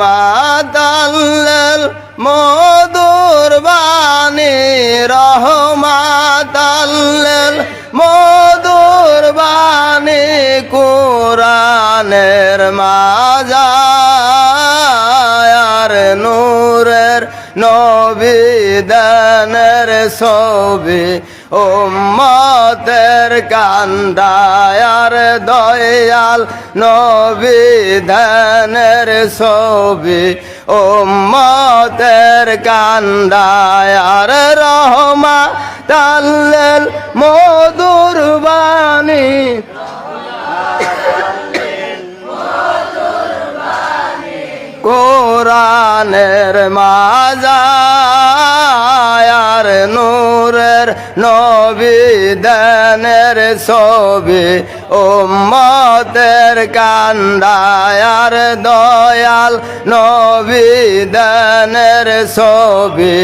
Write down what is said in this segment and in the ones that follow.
মাতাল্লাল মধুর বাণী রহমাতাল্লাল মধুর বাণী কোরআনের মাজার নূরের নবিদানের ছবি উম্মতের কান্দায়ার দয়াল নবিধানের ছবি। উম্মতের কান্দায়ার রহমা তাল্লেল মধুর বাণী। কোরআনের মাজার নূরের নবিদানের ছবি উম্মতের কান্দায়ার দয়াল নবিদানের ছবি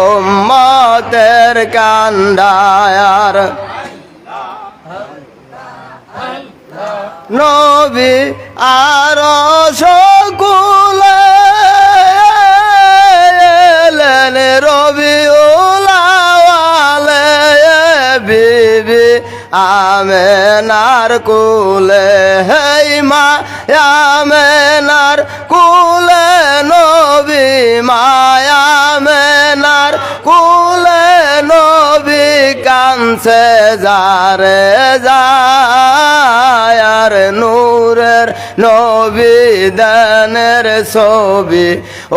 উম্মতের কান্দায়ার নবী আর সকুলে আমেনার কুলে হেই মা মেনার কুলে নবী মায়ামেনার কুলে নবী কানছে যারে যায়ার নূরের নবী, দানের ছবি।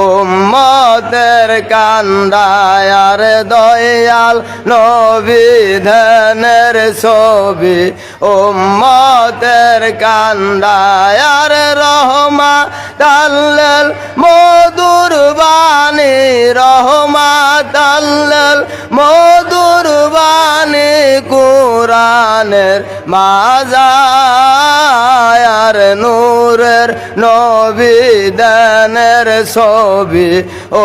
উম্মতের কান্দায়ার দয়াল নবী ধানের ছবি। উম্মতের কান্দায়ার রহমা তাল্লাল মধুর বাণী রহমা তাল্লাল মধুর বাণী কোরআনের মাজার নূরের নবিদানের ছবি,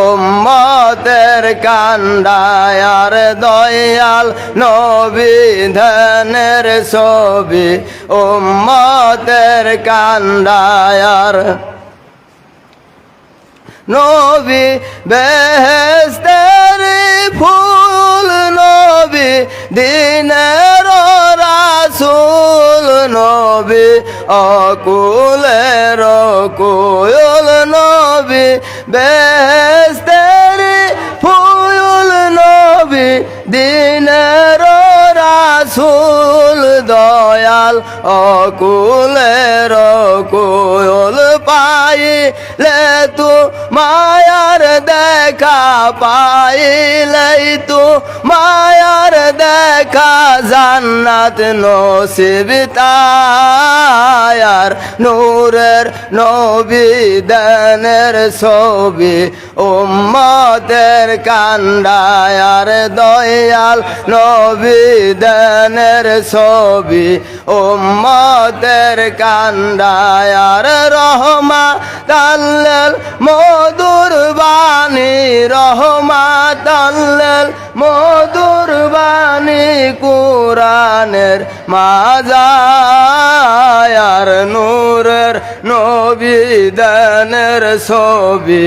উম্মতের কান্দায়ার দয়াল নবিধানের ছবি, উম্মতের কান্দায়ার নবী বেহেস্তের দিনের রাসুল নবী অকুলের কোয়ল নবী বেহেস্তের ফুল নবী, দিনের রাসুল দয়াল অকুলের কোয়ল পাইলে তু মায়ার দেখা পাইলে তু মায়ার দেখা জান্নাত নসিব তায়ার নূরের নবিদানের ছবি উম্মতের কান্দায়ার দয়াল নবিদানের ছবি উম্মতের কান্দায়ার রহমা তাল্লাল মধুর কোরআনের মাজায়ার নূরের নবিদানের ছবি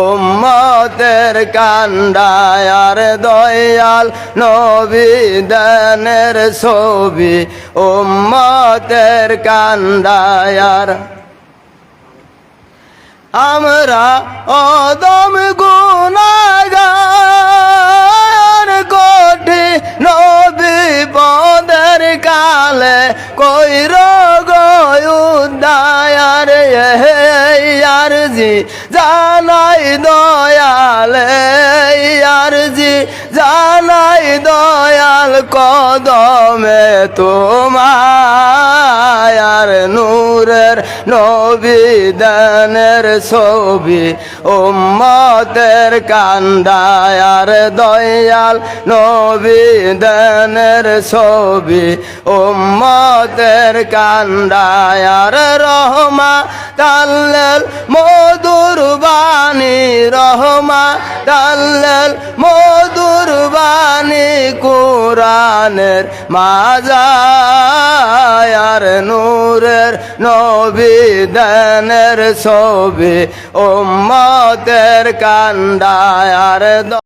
উম্মতের কান্দায়ার দয়াল নবিদানের ছবি উম্মতের কান্ডায়ার আমরা অদম গুণাগার কালে কই রোগ উদায়ার আর জি জানাই দয়ালে আর জি জানাই দয়াল কদমে তোমার নূরের নবিদানের ছবি, উম্মতের কান্দায়ার দয়াল নবিদানের ছবি, উম্মতের কান্দায়ার রহমা তাল্লাল মধুর বাণী রহমা ডাল্লাল মধুর বাণী কোরআনের নূরের নবী দানের ছবি উম্মতের কান্ডায়ার